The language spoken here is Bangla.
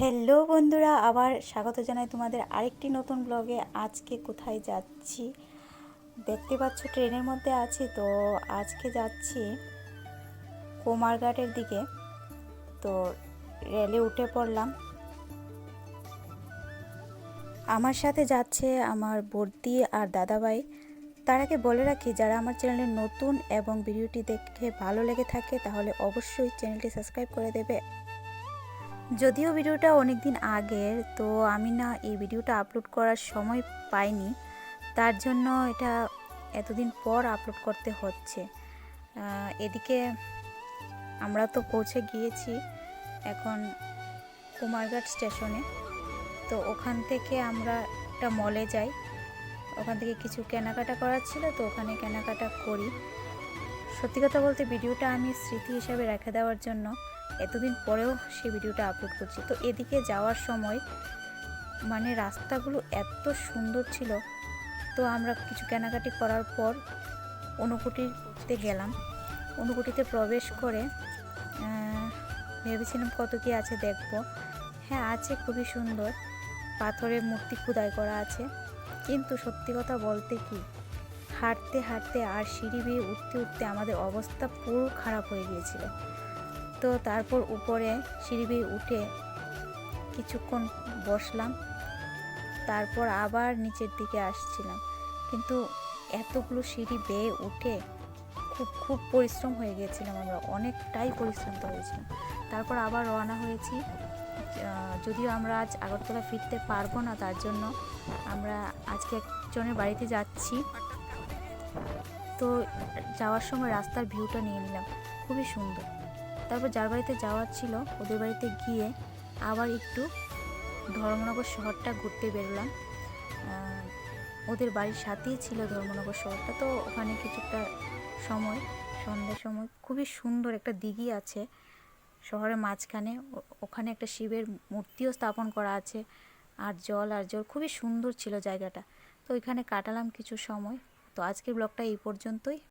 হ্যালো বন্ধুরা, আবার স্বাগত জানাই তোমাদের আরেকটি নতুন ব্লগে আজকে কোথায় যাচ্ছি? দেখতে পাচ্ছ ট্রেনের মধ্যে আছি, তো আজকে যাচ্ছি কোমারঘাটের দিকে। তো রেলে উঠে পড়লাম। আমার সাথে যাচ্ছে আমার বর্দি আর দাদাভাই। তার আগে বলে রাখি, যারা আমার চ্যানেলে নতুন এবং ভিডিওটি দেখে ভালো লেগে থাকে, তাহলে অবশ্যই চ্যানেলটি সাবস্ক্রাইব করে দেবে। যদিও ভিডিওটা অনেক দিন আগের, তো আমি না এই ভিডিওটা আপলোড করার সময় পাইনি। তার জন্য এটা এতদিন পর আপলোড করতে হচ্ছে। এদিকে আমরা তো পৌঁছে গিয়েছি এখন কুমারঘাট স্টেশনে। তো ওখান থেকে আমরা একটা মলে যাই। ওখান থেকে কিছু কেনাকাটা করার ছিল, তো ওখানে কেনাকাটা করি। সত্যি কথা বলতে ভিডিওটা আমি স্মৃতি হিসাবে রেখে দেওয়ার জন্য এতদিন পরেও সেই ভিডিওটা আপলোড করছি। তো এদিকে যাওয়ার সময় মানে রাস্তাগুলো এত সুন্দর ছিল, তো আমরা কিছু কেনাকাটি করার পর অনুকুটিতে গেলাম। অনুকুটিতে প্রবেশ করে ভেবেছিলাম কত কি আছে দেখব। হ্যাঁ আছে, খুবই সুন্দর। পাথরের মূর্তি খোদাই করা আছে। কিন্তু সত্যি কথা বলতে কি, হাঁটতে হাঁটতে আর সিঁড়ি বেয়ে উঠতে উঠতে আমাদের অবস্থা পুরো খারাপ হয়ে গিয়েছিল। তো তারপর উপরে সিঁড়ি উঠে কিছুক্ষণ বসলাম। তারপর আবার নিচের দিকে আসছিলাম। কিন্তু এতগুলো সিঁড়ি বেয়ে উঠে খুব খুব পরিশ্রম হয়ে গিয়েছিলাম আমরা। অনেকটাই পরিশ্রম তো হয়েছিলাম তারপর আবার রওনা হয়েছি। যদিও আমরা আজ আগরতলা ফিরতে পারব না, তার জন্য আমরা আজকে একজনের বাড়িতে যাচ্ছি। তো যাওয়ার সময় রাস্তার ভিউটা নিয়ে নিলাম। খুবই সুন্দর। তারপর যার বাড়িতে যাওয়ার ছিল, ওদের বাড়িতে গিয়ে আবার একটু ধর্মনগর শহরটা ঘুরতে বেরোলাম। ওদের বাড়ির সাথেই ছিল ধর্মনগর শহরটা, তো ওখানে কিছুটা সময় সন্ধ্যার সময়, খুবই সুন্দর একটা দিঘি আছে। শহরের মাঝখানে ওখানে একটা শিবের মূর্তিও স্থাপন করা আছে, আর জল আর জল, খুবই সুন্দর ছিল জায়গাটা। তো ওইখানে কাটালাম কিছু সময়। তো আজকের ব্লগটা এই পর্যন্তই।